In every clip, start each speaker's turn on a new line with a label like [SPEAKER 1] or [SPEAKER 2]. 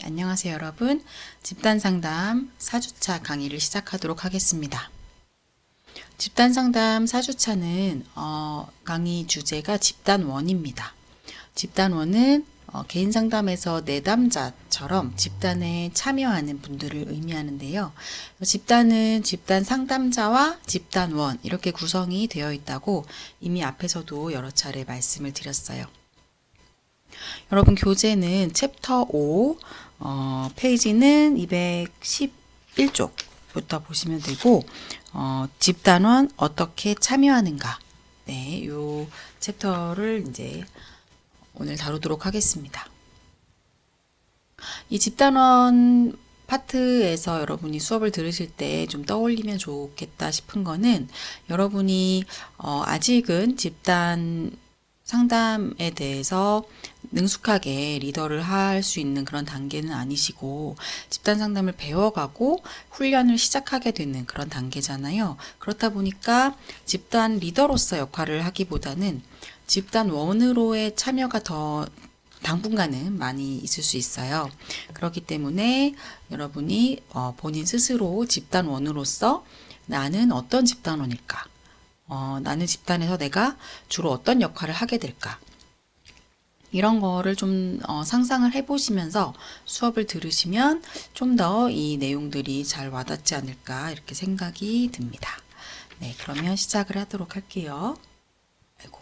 [SPEAKER 1] 네, 안녕하세요, 여러분. 집단 상담 4주차 강의를 시작하도록 하겠습니다. 집단 상담 4주차는 어, 강의 주제가 집단 원입니다. 집단 원은 어, 개인 상담에서 내담자처럼 집단에 참여하는 분들을 의미하는데요. 집단은 집단 상담자와 집단 원 이렇게 구성이 되어 있다고 이미 앞에서도 여러 차례 말씀을 드렸어요. 여러분 교재는 챕터 5 어, 페이지는 211쪽부터 보시면 되고 어, 집단원 어떻게 참여하는가 네, 요 챕터를 이제 오늘 다루도록 하겠습니다. 이 집단원 파트에서 여러분이 수업을 들으실 때 좀 떠올리면 좋겠다 싶은 거는 여러분이 어, 아직은 집단 상담에 대해서 능숙하게 리더를 할 수 있는 그런 단계는 아니시고 집단 상담을 배워가고 훈련을 시작하게 되는 그런 단계잖아요. 그렇다 보니까 집단 리더로서 역할을 하기보다는 집단 원으로의 참여가 더 당분간은 많이 있을 수 있어요. 그렇기 때문에 여러분이 어, 본인 스스로 집단 원으로서 나는 어떤 집단원일까? 어, 나는 집단에서 내가 주로 어떤 역할을 하게 될까? 이런 거를 좀 어, 상상을 해보시면서 수업을 들으시면 좀 더 이 내용들이 잘 와닿지 않을까 이렇게 생각이 듭니다. 네, 그러면 시작을 하도록 할게요. 아이고.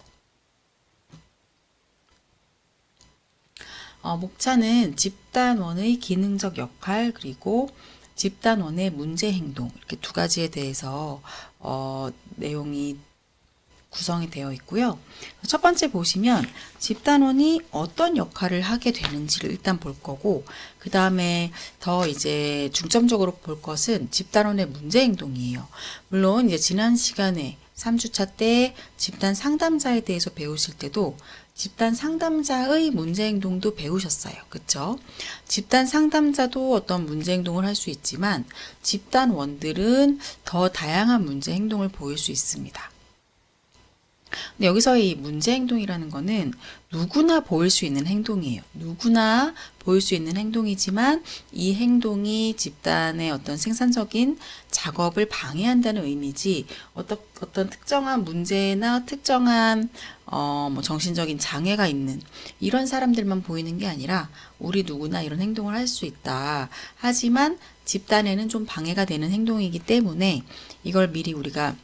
[SPEAKER 1] 어, 목차는 집단원의 기능적 역할 그리고 집단원의 문제 행동 이렇게 두 가지에 대해서 어, 내용이 구성이 되어 있고요. 첫 번째 보시면 집단원이 어떤 역할을 하게 되는지를 일단 볼 거고, 그 다음에 더 이제 중점적으로 볼 것은 집단원의 문제 행동이에요. 물론 이제 지난 시간에 3주차 때 집단 상담자에 대해서 배우실 때도 집단 상담자의 문제 행동도 배우셨어요. 그쵸? 집단 상담자도 어떤 문제 행동을 할 수 있지만 집단원들은 더 다양한 문제 행동을 보일 수 있습니다. 근데 여기서 이 문제 행동이라는 거는 누구나 보일 수 있는 행동이에요. 누구나 보일 수 있는 행동이지만 이 행동이 집단의 어떤 생산적인 작업을 방해한다는 의미지 어떤 어떤 특정한 문제나 특정한 어, 뭐 정신적인 장애가 있는 이런 사람들만 보이는 게 아니라 우리 누구나 이런 행동을 할 수 있다. 하지만 집단에는 좀 방해가 되는 행동이기 때문에 이걸 미리 우리가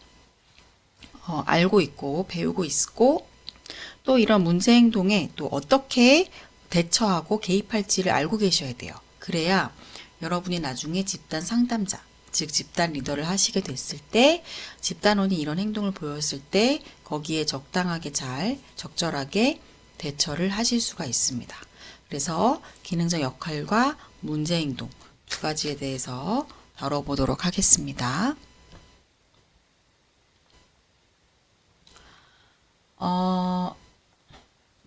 [SPEAKER 1] 어, 알고 있고 배우고 있고 또 이런 문제 행동에 또 어떻게 대처하고 개입할지를 알고 계셔야 돼요. 그래야 여러분이 나중에 집단 상담자, 즉 집단 리더를 하시게 됐을 때 집단원이 이런 행동을 보였을 때 거기에 적당하게 잘 적절하게 대처를 하실 수가 있습니다. 그래서 기능적 역할과 문제 행동 두 가지에 대해서 다뤄보도록 하겠습니다. 어,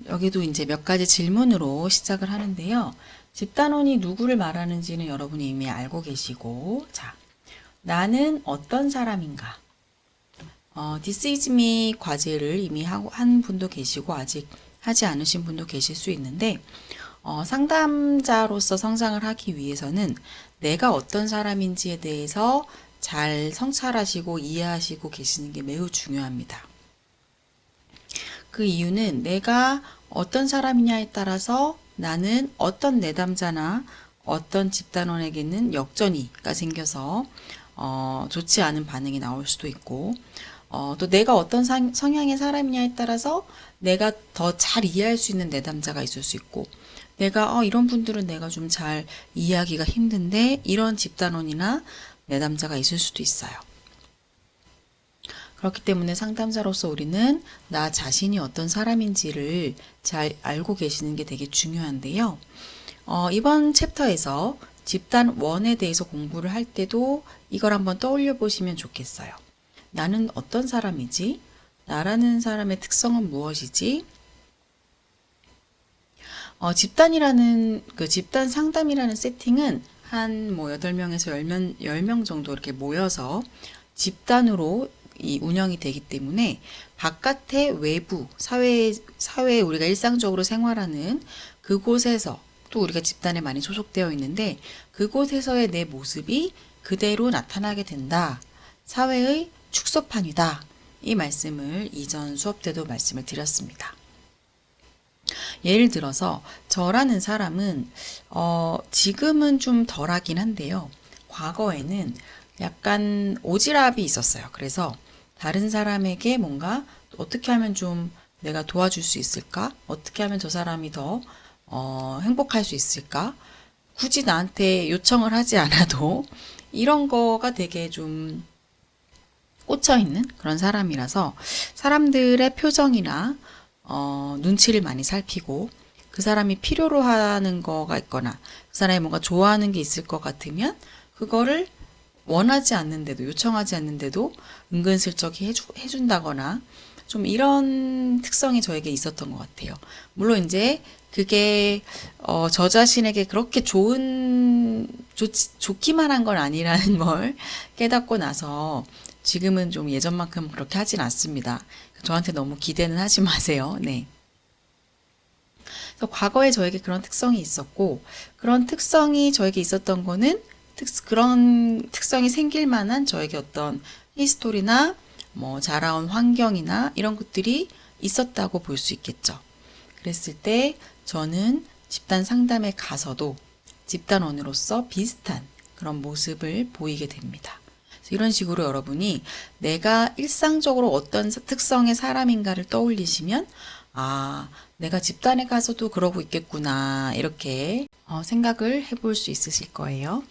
[SPEAKER 1] 여기도 이제 몇 가지 질문으로 시작을 하는데요. 집단원이 누구를 말하는지는 여러분이 이미 알고 계시고, 자, 나는 어떤 사람인가? 어, This is me 과제를 이미 하고, 한 분도 계시고, 아직 하지 않으신 분도 계실 수 있는데, 어, 상담자로서 성장을 하기 위해서는 내가 어떤 사람인지에 대해서 잘 성찰하시고 이해하시고 계시는 게 매우 중요합니다. 그 이유는 내가 어떤 사람이냐에 따라서 나는 어떤 내담자나 어떤 집단원에게는 역전이가 생겨서 어, 좋지 않은 반응이 나올 수도 있고 어, 또 내가 어떤 상, 성향의 사람이냐에 따라서 내가 더 잘 이해할 수 있는 내담자가 있을 수 있고 내가 어, 이런 분들은 내가 좀 잘 이해하기가 힘든데 이런 집단원이나 내담자가 있을 수도 있어요. 그렇기 때문에 상담자로서 우리는 나 자신이 어떤 사람인지를 잘 알고 계시는 게 되게 중요한데요. 어, 이번 챕터에서 집단 원에 대해서 공부를 할 때도 이걸 한번 떠올려 보시면 좋겠어요. 나는 어떤 사람이지? 나라는 사람의 특성은 무엇이지? 어, 집단이라는 그 집단 상담이라는 세팅은 한 뭐 8명에서 10명, 10명 정도 이렇게 모여서 집단으로 이 운영이 되기 때문에 바깥의 외부 사회 사회에 우리가 일상적으로 생활하는 그곳에서 또 우리가 집단에 많이 소속되어 있는데 그곳에서의 내 모습이 그대로 나타나게 된다. 사회의 축소판이다. 이 말씀을 이전 수업 때도 말씀을 드렸습니다. 예를 들어서 저라는 사람은 어, 지금은 좀 덜하긴 한데요. 과거에는 약간 오지랖이 있었어요. 그래서 다른 사람에게 뭔가 어떻게 하면 좀 내가 도와줄 수 있을까? 어떻게 하면 저 사람이 더 어, 행복할 수 있을까? 굳이 나한테 요청을 하지 않아도 이런 거가 되게 좀 꽂혀 있는 그런 사람이라서 사람들의 표정이나 어, 눈치를 많이 살피고 그 사람이 필요로 하는 거가 있거나 그 사람이 뭔가 좋아하는 게 있을 것 같으면 그거를 원하지 않는데도 요청하지 않는데도 은근슬쩍 해주, 해준다거나 좀 이런 특성이 저에게 있었던 것 같아요. 물론 이제 그게 어, 저 자신에게 그렇게 좋은 좋, 좋기만 한 건 아니라는 걸 깨닫고 나서 지금은 좀 예전만큼 그렇게 하진 않습니다. 저한테 너무 기대는 하지 마세요. 네. 과거에 저에게 그런 특성이 있었고 그런 특성이 저에게 있었던 거는 특, 그런 특성이 생길 만한 저에게 어떤 히스토리나 뭐 자라온 환경이나 이런 것들이 있었다고 볼 수 있겠죠. 그랬을 때 저는 집단 상담에 가서도 집단원으로서 비슷한 그런 모습을 보이게 됩니다. 이런 식으로 여러분이 내가 일상적으로 어떤 특성의 사람인가를 떠올리시면 아, 내가 집단에 가서도 그러고 있겠구나. 이렇게 어, 생각을 해볼 수 있으실 거예요.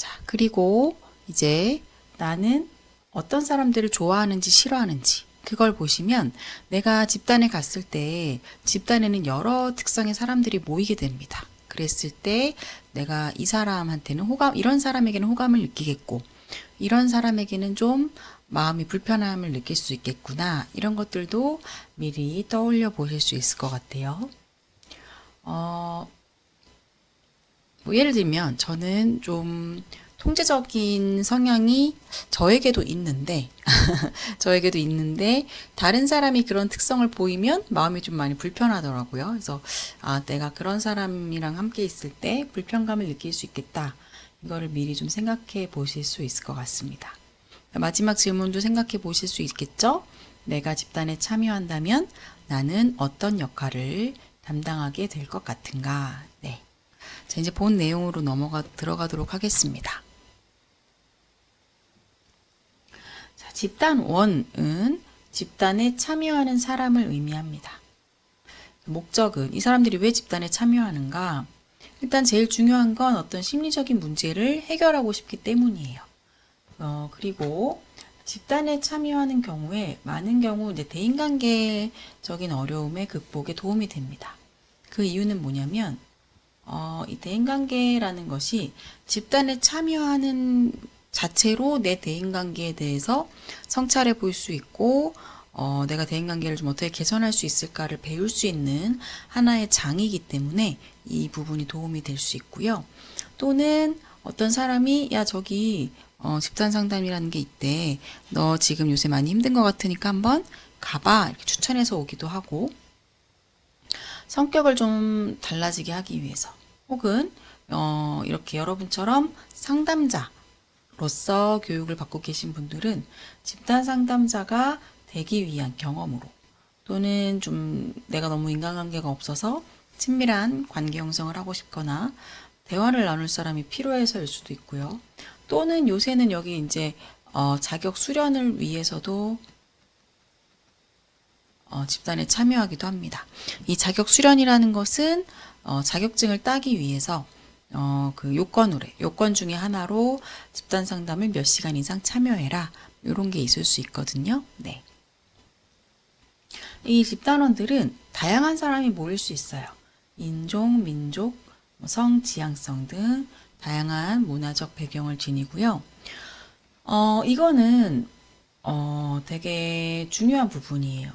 [SPEAKER 1] 자, 그리고 이제 나는 어떤 사람들을 좋아하는지 싫어하는지 그걸 보시면 내가 집단에 갔을 때 집단에는 여러 특성의 사람들이 모이게 됩니다. 그랬을 때 내가 이 사람한테는 호감, 이런 사람에게는 호감을 느끼겠고, 이런 사람에게는 좀 마음이 불편함을 느낄 수 있겠구나. 이런 것들도 미리 떠올려 보실 수 있을 것 같아요. 어, 뭐 예를 들면 저는 좀 통제적인 성향이 저에게도 있는데, 저에게도 있는데, 다른 사람이 그런 특성을 보이면 마음이 좀 많이 불편하더라고요. 그래서, 아, 내가 그런 사람이랑 함께 있을 때 불편감을 느낄 수 있겠다. 이거를 미리 좀 생각해 보실 수 있을 것 같습니다. 마지막 질문도 생각해 보실 수 있겠죠? 내가 집단에 참여한다면 나는 어떤 역할을 담당하게 될 것 같은가? 네. 자, 이제 본 내용으로 넘어가 들어가도록 하겠습니다. 자, 집단 원은 집단에 참여하는 사람을 의미합니다. 목적은 이 사람들이 왜 집단에 참여하는가? 일단 제일 중요한 건 어떤 심리적인 문제를 해결하고 싶기 때문이에요. 어, 그리고 집단에 참여하는 경우에 많은 경우 이제 대인관계적인 어려움의 극복에 도움이 됩니다. 그 이유는 뭐냐면 어, 이 대인관계라는 것이 집단에 참여하는 자체로 내 대인관계에 대해서 성찰해 볼 수 있고 어, 내가 대인관계를 좀 어떻게 개선할 수 있을까를 배울 수 있는 하나의 장이기 때문에 이 부분이 도움이 될 수 있고요. 또는 어떤 사람이 야 저기 어, 집단 상담이라는 게 있대. 너 지금 요새 많이 힘든 것 같으니까 한번 가봐. 이렇게 추천해서 오기도 하고 성격을 좀 달라지게 하기 위해서 혹은 어, 이렇게 여러분처럼 상담자로서 교육을 받고 계신 분들은 집단 상담자가 되기 위한 경험으로 또는 좀 내가 너무 인간관계가 없어서 친밀한 관계 형성을 하고 싶거나 대화를 나눌 사람이 필요해서일 수도 있고요. 또는 요새는 여기 이제 어, 자격 수련을 위해서도 어, 집단에 참여하기도 합니다. 이 자격 수련이라는 것은 어, 자격증을 따기 위해서 어, 그 요건으로 요건 중에 하나로 집단 상담을 몇 시간 이상 참여해라 이런 게 있을 수 있거든요. 네. 이 집단원들은 다양한 사람이 모일 수 있어요. 인종, 민족, 뭐 성, 지향성 등 다양한 문화적 배경을 지니고요. 어, 이거는 어, 되게 중요한 부분이에요.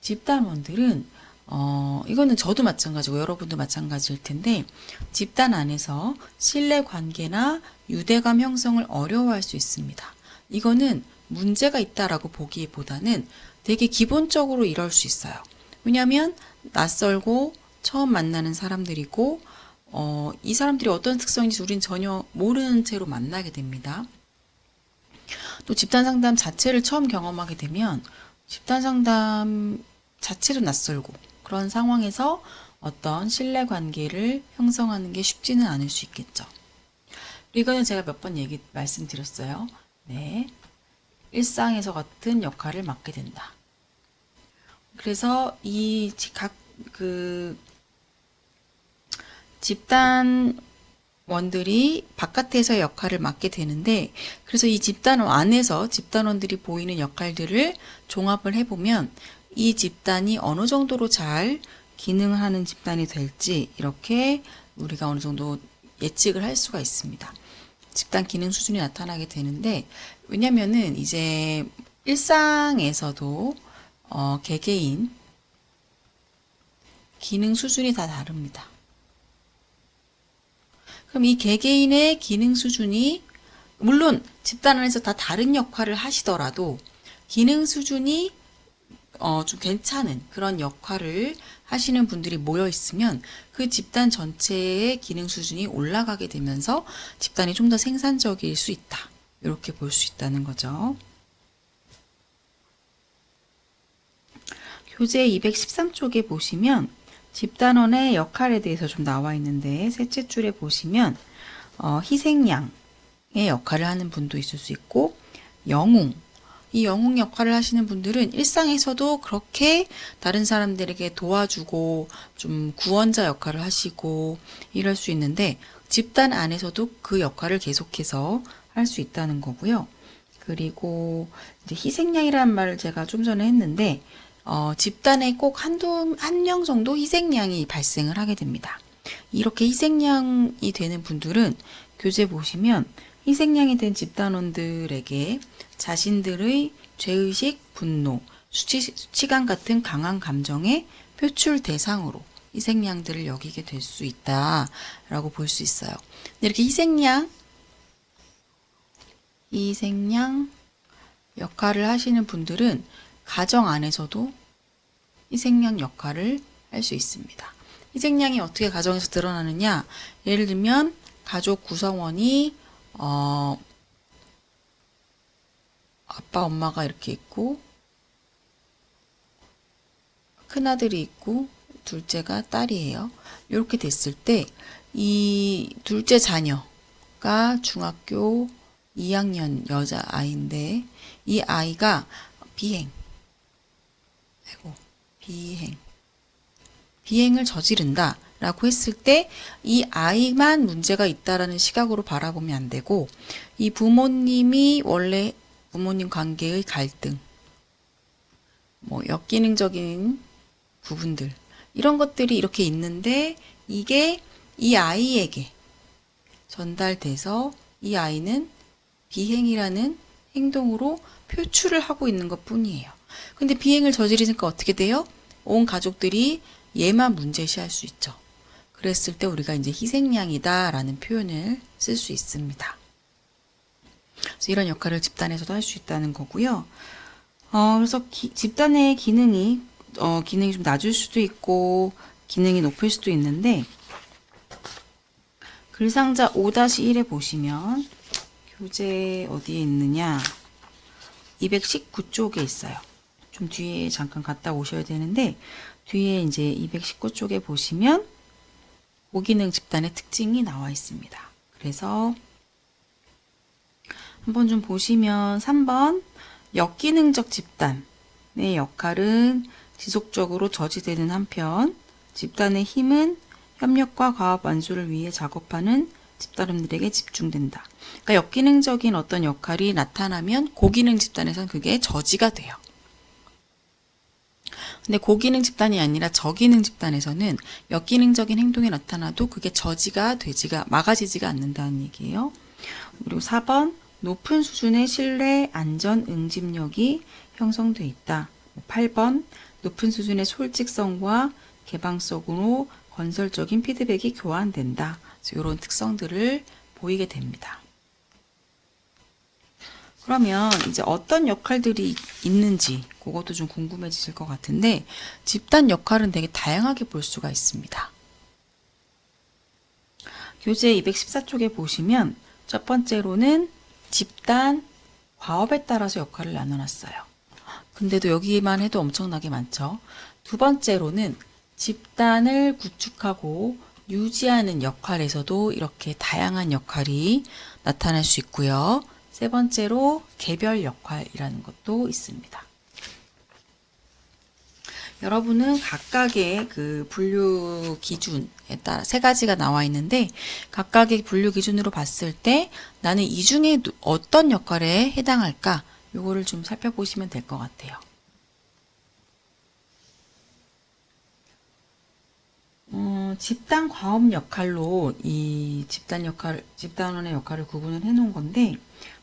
[SPEAKER 1] 집단원들은 어, 이거는 저도 마찬가지고 여러분도 마찬가지일 텐데 집단 안에서 신뢰 관계나 유대감 형성을 어려워할 수 있습니다. 이거는 문제가 있다라고 보기보다는 되게 기본적으로 이럴 수 있어요. 왜냐하면 낯설고 처음 만나는 사람들이고 어, 이 사람들이 어떤 특성인지 우린 전혀 모르는 채로 만나게 됩니다. 또 집단 상담 자체를 처음 경험하게 되면 집단 상담 자체도 낯설고 그런 상황에서 어떤 신뢰 관계를 형성하는 게 쉽지는 않을 수 있겠죠. 이거는 제가 몇 번 얘기 말씀드렸어요. 네. 일상에서 같은 역할을 맡게 된다. 그래서 이 각 그 집단 원들이 바깥에서의 역할을 맡게 되는데 그래서 이 집단원 안에서 집단원들이 보이는 역할들을 종합을 해보면 이 집단이 어느 정도로 잘 기능하는 집단이 될지 이렇게 우리가 어느 정도 예측을 할 수가 있습니다. 집단 기능 수준이 나타나게 되는데 왜냐면은 이제 일상에서도 어, 개개인 기능 수준이 다 다릅니다. 그럼 이 개개인의 기능 수준이 물론 집단 안에서 다 다른 역할을 하시더라도 기능 수준이 어, 좀 괜찮은 그런 역할을 하시는 분들이 모여 있으면 그 집단 전체의 기능 수준이 올라가게 되면서 집단이 좀 더 생산적일 수 있다. 이렇게 볼 수 있다는 거죠. 교재 213쪽에 보시면 집단원의 역할에 대해서 좀 나와 있는데 셋째 줄에 보시면 어, 희생양의 역할을 하는 분도 있을 수 있고 영웅 이 영웅 역할을 하시는 분들은 일상에서도 그렇게 다른 사람들에게 도와주고 좀 구원자 역할을 하시고 이럴 수 있는데 집단 안에서도 그 역할을 계속해서 할 수 있다는 거고요. 그리고 이제 희생양이라는 말을 제가 좀 전에 했는데 어, 집단에 꼭 한두 한 명 정도 희생양이 발생을 하게 됩니다. 이렇게 희생양이 되는 분들은 교재 보시면 희생양이 된 집단원들에게 자신들의 죄의식, 분노, 수치, 수치감 같은 강한 감정의 표출 대상으로 희생양들을 여기게 될 수 있다라고 볼 수 있어요. 이렇게 희생양, 희생양 역할을 하시는 분들은 가정 안에서도 희생양 역할을 할 수 있습니다. 희생양이 어떻게 가정에서 드러나느냐? 예를 들면 가족 구성원이 어, 아빠 엄마가 이렇게 있고 큰아들이 있고 둘째가 딸이에요. 이렇게 됐을 때 이 둘째 자녀가 중학교 2학년 여자 아이인데 이 아이가 비행. 아이고 비행. 비행을 저지른다 라고 했을 때 이 아이만 문제가 있다라는 시각으로 바라보면 안 되고 이 부모님이 원래 부모님 관계의 갈등 뭐 역기능적인 부분들 이런 것들이 이렇게 있는데 이게 이 아이에게 전달돼서 이 아이는 비행이라는 행동으로 표출을 하고 있는 것 뿐이에요. 근데 비행을 저지르니까 어떻게 돼요? 온 가족들이 얘만 문제시할 수 있죠. 그랬을 때 우리가 이제 희생양이다라는 표현을 쓸 수 있습니다. 그래서 이런 역할을 집단에서도 할 수 있다는 거고요. 어, 그래서 기- 집단의 기능이 어, 기능이 좀 낮을 수도 있고 기능이 높을 수도 있는데 글상자 5-1에 보시면 교재 어디에 있느냐 219쪽에 있어요. 좀 뒤에 잠깐 갔다 오셔야 되는데 뒤에 이제 219쪽에 보시면 고기능 집단의 특징이 나와 있습니다. 그래서 한번 좀 보시면 3번 역기능적 집단의 역할은 지속적으로 저지되는 한편 집단의 힘은 협력과 과업 완수를 위해 작업하는 집단원들에게 집중된다. 그러니까 역기능적인 어떤 역할이 나타나면 고기능 집단에선 그게 저지가 돼요. 근데 고기능 집단이 아니라 저기능 집단에서는 역기능적인 행동이 나타나도 그게 저지가 되지가 막아지지가 않는다는 얘기예요. 그리고 4번 높은 수준의 신뢰, 안전, 응집력이 형성돼 있다. 8번 높은 수준의 솔직성과 개방성으로 건설적인 피드백이 교환된다. 이런 특성들을 보이게 됩니다. 그러면 이제 어떤 역할들이 있는지 그것도 좀 궁금해지실 것 같은데 집단 역할은 되게 다양하게 볼 수가 있습니다. 교재 214쪽에 보시면 첫 번째로는 집단 과업에 따라서 역할을 나눠놨어요. 근데도 여기만 해도 엄청나게 많죠. 두 번째로는 집단을 구축하고 유지하는 역할에서도 이렇게 다양한 역할이 나타날 수 있고요. 세 번째로 개별 역할이라는 것도 있습니다. 여러분은 각각의 그 분류 기준에 따라 세 가지가 나와 있는데 각각의 분류 기준으로 봤을 때 나는 이 중에 누- 어떤 역할에 해당할까? 요거를 좀 살펴보시면 될 것 같아요. 어, 집단 과업 역할로 이 집단 역할, 집단원의 역할을 구분을 해 놓은 건데,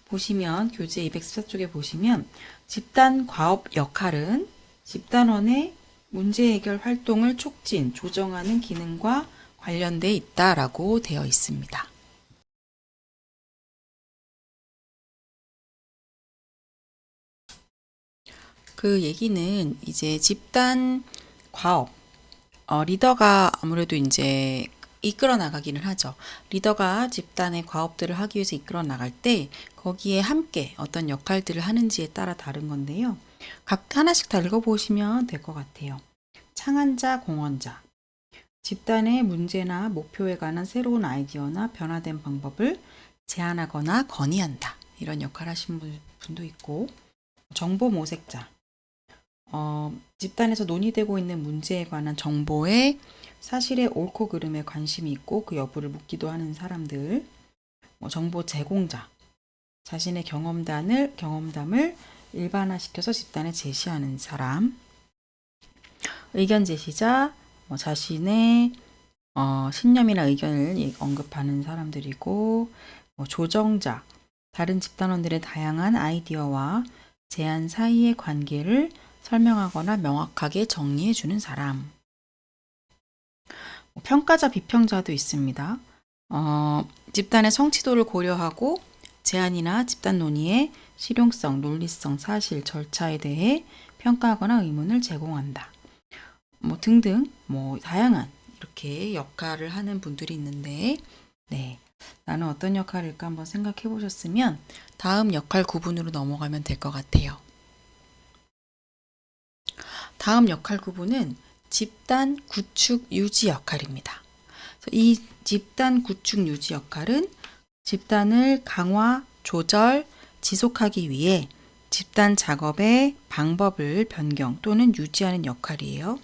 [SPEAKER 1] 보시면, 교재 214쪽에 보시면, 집단 과업 역할은 집단원의 문제 해결 활동을 촉진, 조정하는 기능과 관련돼 있다라고 되어 있습니다. 그 얘기는 이제 집단 과업, 어, 리더가 아무래도 이제 이끌어 나가기는 하죠. 리더가 집단의 과업들을 하기 위해서 이끌어 나갈 때 거기에 함께 어떤 역할들을 하는지에 따라 다른 건데요. 각 하나씩 다 읽어보시면 될 것 같아요. 창안자, 공헌자. 집단의 문제나 목표에 관한 새로운 아이디어나 변화된 방법을 제안하거나 건의한다. 이런 역할 하신 분- 분도 있고, 정보 모색자. 어, 집단에서 논의되고 있는 문제에 관한 정보에 사실의 옳고 그름에 관심이 있고 그 여부를 묻기도 하는 사람들, 뭐 정보 제공자, 자신의 경험담을 경험담을 일반화시켜서 집단에 제시하는 사람, 의견 제시자, 뭐 자신의 어, 신념이나 의견을 이- 언급하는 사람들이고, 뭐 조정자, 다른 집단원들의 다양한 아이디어와 제안 사이의 관계를 설명하거나 명확하게 정리해 주는 사람. 뭐 평가자, 비평자도 있습니다. 어, 집단의 성취도를 고려하고 제안이나 집단 논의의 실용성, 논리성, 사실, 절차에 대해 평가하거나 의문을 제공한다. 뭐 등등, 뭐 다양한 이렇게 역할을 하는 분들이 있는데, 네. 나는 어떤 역할일까 한번 생각해 보셨으면 다음 역할 구분으로 넘어가면 될 것 같아요. 다음 역할 구분은 집단 구축 유지 역할입니다. 이 집단 구축 유지 역할은 집단을 강화, 조절, 지속하기 위해 집단 작업의 방법을 변경 또는 유지하는 역할이에요.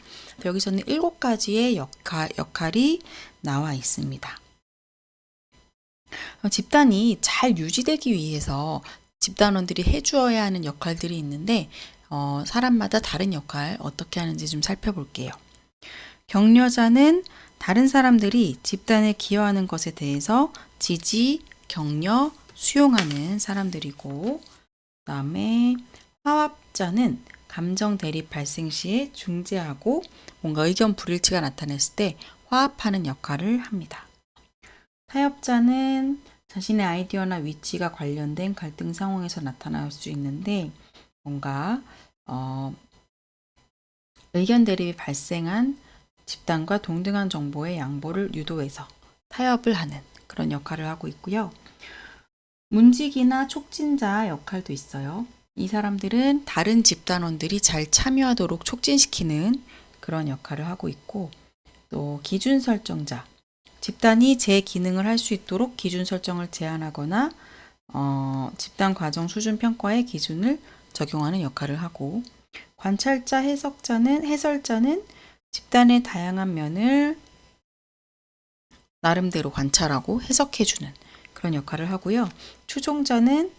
[SPEAKER 1] 여기서는 일곱 가지의 역할, 역할이 나와 있습니다. 어, 집단이 잘 유지되기 위해서 집단원들이 해주어야 하는 역할들이 있는데 어, 사람마다 다른 역할 어떻게 하는지 좀 살펴볼게요. 격려자는 다른 사람들이 집단에 기여하는 것에 대해서 지지, 격려, 수용하는 사람들이고, 그 다음에 화합자는 감정 대립 발생 시에 중재하고 뭔가 의견 불일치가 나타났을 때 화합하는 역할을 합니다. 타협자는 자신의 아이디어나 위치가 관련된 갈등 상황에서 나타날 수 있는데 뭔가 어, 의견 대립이 발생한 집단과 동등한 정보의 양보를 유도해서 타협을 하는 그런 역할을 하고 있고요. 문직이나 촉진자 역할도 있어요. 이 사람들은 다른 집단원들이 잘 참여하도록 촉진시키는 그런 역할을 하고 있고, 또 기준 설정자, 집단이 제 기능을 할 수 있도록 기준 설정을 제안하거나 어, 집단 과정 수준 평가의 기준을 적용하는 역할을 하고, 관찰자, 해석자는 해설자는 집단의 다양한 면을 나름대로 관찰하고 해석해주는 그런 역할을 하고요. 추종자는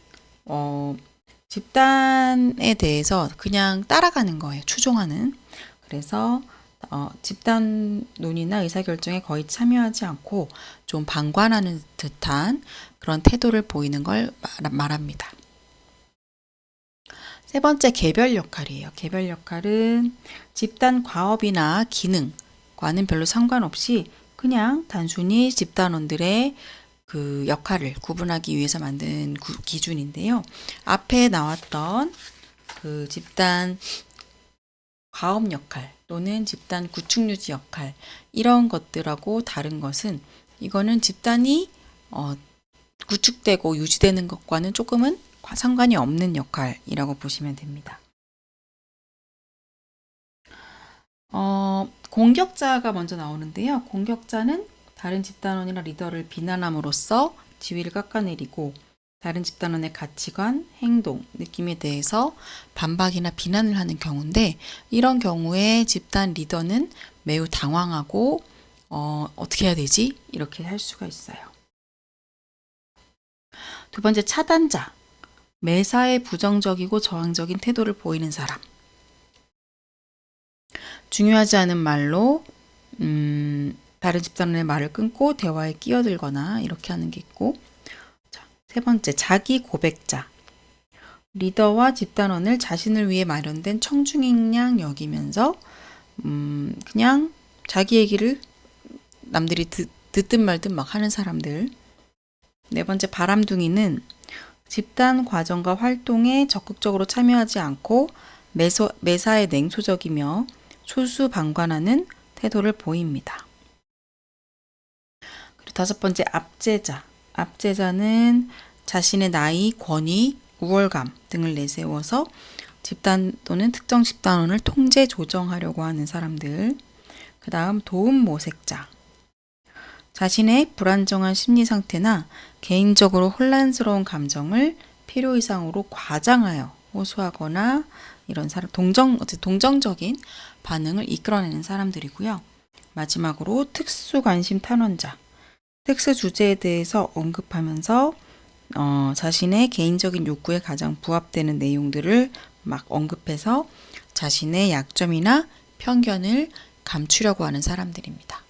[SPEAKER 1] 어, 집단에 대해서 그냥 따라가는 거예요. 추종하는. 그래서 어, 집단 논의나 의사결정에 거의 참여하지 않고 좀 방관하는 듯한 그런 태도를 보이는 걸 말- 말합니다. 세 번째 개별 역할이에요. 개별 역할은 집단 과업이나 기능과는 별로 상관없이 그냥 단순히 집단원들의 그 역할을 구분하기 위해서 만든 구- 기준인데요. 앞에 나왔던 그 집단 과업 역할 또는 집단 구축 유지 역할 이런 것들하고 다른 것은 이거는 집단이 어, 구축되고 유지되는 것과는 조금은 과- 상관이 없는 역할이라고 보시면 됩니다. 어, 공격자가 먼저 나오는데요. 공격자는 다른 집단원이나 리더를 비난함으로써 지위를 깎아내리고 다른 집단원의 가치관, 행동, 느낌에 대해서 반박이나 비난을 하는 경우인데 이런 경우에 집단 리더는 매우 당황하고 어, 어떻게 해야 되지? 이렇게 할 수가 있어요. 두 번째 차단자. 매사에 부정적이고 저항적인 태도를 보이는 사람. 중요하지 않은 말로 음, 다른 집단원의 말을 끊고 대화에 끼어들거나 이렇게 하는 게 있고 자, 세 번째 자기 고백자. 리더와 집단원을 자신을 위해 마련된 청중인 양 여기면서 음, 그냥 자기 얘기를 남들이 듣, 듣든 말든 막 하는 사람들. 네 번째 바람둥이는 집단 과정과 활동에 적극적으로 참여하지 않고 매소, 매사에 냉소적이며 솔수방관하는 태도를 보입니다. 그리고 다섯 번째 압제자. 압제자는 자신의 나이, 권위, 우월감 등을 내세워서 집단 또는 특정 집단원을 통제 조정하려고 하는 사람들. 그 다음 도움 모색자. 자신의 불안정한 심리 상태나 개인적으로 혼란스러운 감정을 필요 이상으로 과장하여 호소하거나 이런 사람 동정 어쨌든 동정적인 반응을 이끌어내는 사람들이고요. 마지막으로 특수 관심 탄원자. 특수 주제에 대해서 언급하면서 어, 자신의 개인적인 욕구에 가장 부합되는 내용들을 막 언급해서 자신의 약점이나 편견을 감추려고 하는 사람들입니다.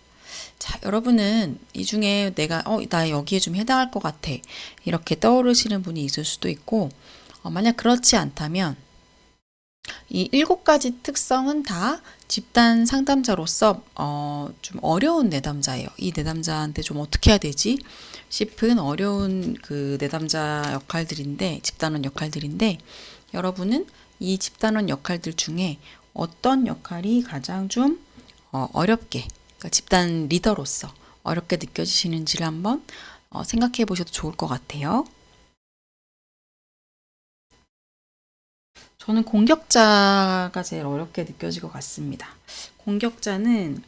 [SPEAKER 1] 자, 여러분은 이 중에 내가, 어, 나 여기에 좀 해당할 것 같아. 이렇게 떠오르시는 분이 있을 수도 있고, 어, 만약 그렇지 않다면, 이 일곱 가지 특성은 다 집단 상담자로서, 어, 좀 어려운 내담자예요. 이 내담자한테 좀 어떻게 해야 되지? 싶은 어려운 그 내담자 역할들인데, 집단원 역할들인데, 여러분은 이 집단원 역할들 중에 어떤 역할이 가장 좀 어, 어렵게 그러니까 집단 리더로서 어렵게 느껴지시는지를 한번 어, 생각해 보셔도 좋을 것 같아요. 저는 공격자가 제일 어렵게 느껴질 것 같습니다. 공격자는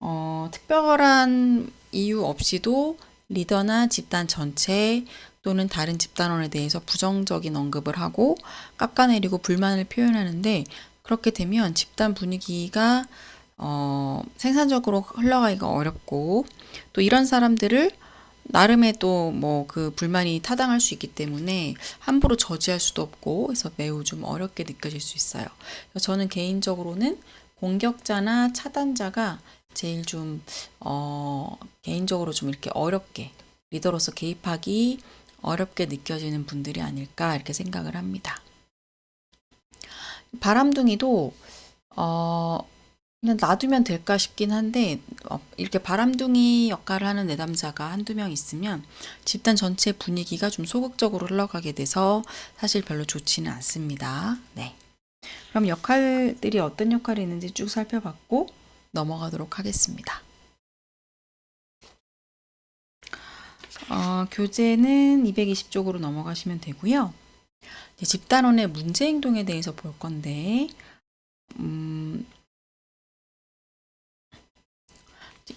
[SPEAKER 1] 어, 특별한 이유 없이도 리더나 집단 전체 또는 다른 집단원에 대해서 부정적인 언급을 하고 깎아내리고 불만을 표현하는데 그렇게 되면 집단 분위기가 어, 생산적으로 흘러가기가 어렵고 또 이런 사람들을 나름의 또 뭐 그 불만이 타당할 수 있기 때문에 함부로 저지할 수도 없고 그래서 매우 좀 어렵게 느껴질 수 있어요. 저는 개인적으로는 공격자나 차단자가 제일 좀 어, 개인적으로 좀 이렇게 어렵게 리더로서 개입하기 어렵게 느껴지는 분들이 아닐까 이렇게 생각을 합니다. 바람둥이도 어, 그냥 놔두면 될까 싶긴 한데 어, 이렇게 바람둥이 역할을 하는 내담자가 한두 명 있으면 집단 전체 분위기가 좀 소극적으로 흘러가게 돼서 사실 별로 좋지는 않습니다. 네. 그럼 역할들이 어떤 역할이 있는지 쭉 살펴봤고 넘어가도록 하겠습니다. 어, 교재는 220쪽으로 넘어가시면 되고요. 집단원의 문제 행동에 대해서 볼 건데 음,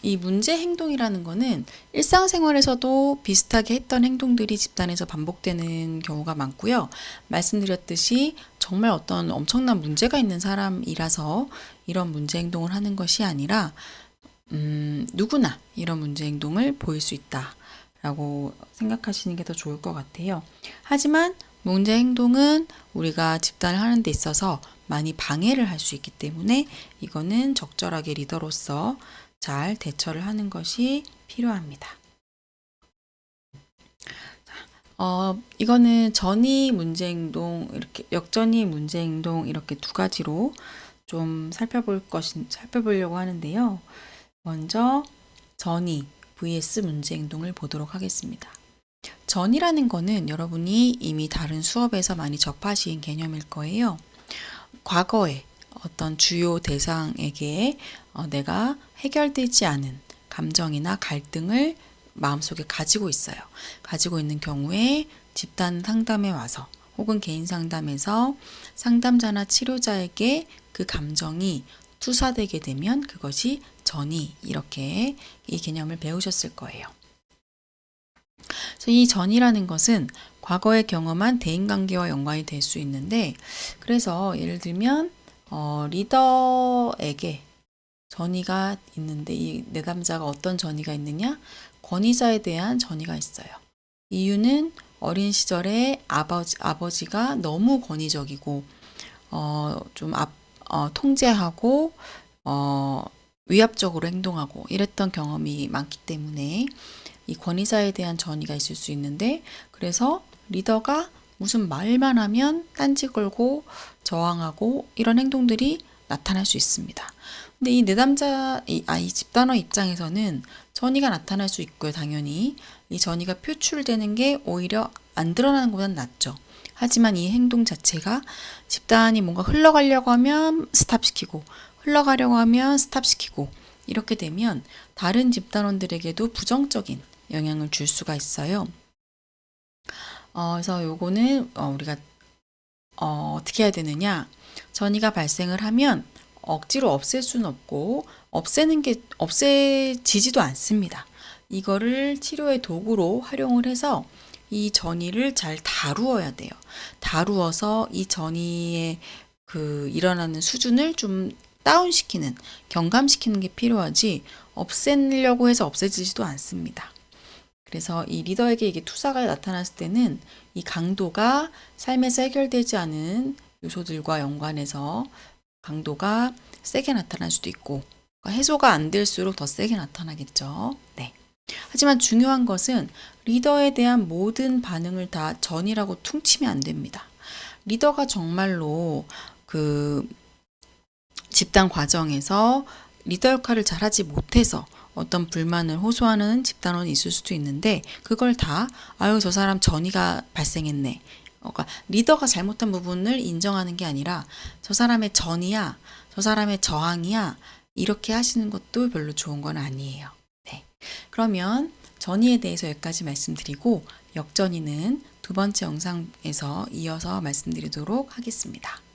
[SPEAKER 1] 이 문제 행동이라는 거는 일상생활에서도 비슷하게 했던 행동들이 집단에서 반복되는 경우가 많고요. 말씀드렸듯이 정말 어떤 엄청난 문제가 있는 사람이라서 이런 문제 행동을 하는 것이 아니라 음, 누구나 이런 문제 행동을 보일 수 있다라고 생각하시는 게 더 좋을 것 같아요. 하지만 문제 행동은 우리가 집단을 하는 데 있어서 많이 방해를 할 수 있기 때문에 이거는 적절하게 리더로서 잘 대처를 하는 것이 필요합니다. 어, 이거는 전이 문제행동, 이렇게 역전이 문제행동 이렇게 두 가지로 좀 살펴볼 것인 살펴보려고 하는데요. 먼저 전이 vs 문제행동을 보도록 하겠습니다. 전이라는 거는 여러분이 이미 다른 수업에서 많이 접하신 개념일 거예요. 과거에 어떤 주요 대상에게 어, 내가 해결되지 않은 감정이나 갈등을 마음속에 가지고 있어요. 가지고 있는 경우에 집단 상담에 와서 혹은 개인 상담에서 상담자나 치료자에게 그 감정이 투사되게 되면 그것이 전이 이렇게 이 개념을 배우셨을 거예요. 이 전이라는 것은 과거에 경험한 대인관계와 연관이 될 수 있는데 그래서 예를 들면 어, 리더에게 전이가 있는데 이 내담자가 어떤 전이가 있느냐? 권위자에 대한 전이가 있어요. 이유는 어린 시절에 아버지, 아버지가 너무 권위적이고 어, 좀 앞, 어, 통제하고 어, 위압적으로 행동하고 이랬던 경험이 많기 때문에 이 권위자에 대한 전이가 있을 수 있는데 그래서 리더가 무슨 말만 하면 딴지 걸고 저항하고 이런 행동들이 나타날 수 있습니다. 근데 이 내담자, 이, 아, 이 집단어 입장에서는 전이가 나타날 수 있고요, 당연히. 이 전이가 표출되는 게 오히려 안 드러나는 것보단 낫죠. 하지만 이 행동 자체가 집단이 뭔가 흘러가려고 하면 스탑시키고, 흘러가려고 하면 스탑시키고, 이렇게 되면 다른 집단원들에게도 부정적인 영향을 줄 수가 있어요. 어, 그래서 요거는 어, 우리가 어, 어떻게 해야 되느냐? 전이가 발생을 하면 억지로 없앨 수는 없고 없애는 게 없애지지도 않습니다. 이거를 치료의 도구로 활용을 해서 이 전이를 잘 다루어야 돼요. 다루어서 이 전이의 그 일어나는 수준을 좀 다운시키는, 경감시키는 게 필요하지 없애려고 해서 없애지지도 않습니다. 그래서 이 리더에게 이게 투사가 나타났을 때는 이 강도가 삶에서 해결되지 않은 요소들과 연관해서 강도가 세게 나타날 수도 있고 그러니까 해소가 안 될수록 더 세게 나타나겠죠. 네. 하지만 중요한 것은 리더에 대한 모든 반응을 다 전이라고 퉁치면 안 됩니다. 리더가 정말로 그 집단 과정에서 리더 역할을 잘하지 못해서 어떤 불만을 호소하는 집단원이 있을 수도 있는데 그걸 다 아유 저 사람 전이가 발생했네. 그러니까 리더가 잘못한 부분을 인정하는 게 아니라 저 사람의 전이야, 저 사람의 저항이야 이렇게 하시는 것도 별로 좋은 건 아니에요. 네. 그러면 전이에 대해서 여기까지 말씀드리고 역전이는 두 번째 영상에서 이어서 말씀드리도록 하겠습니다.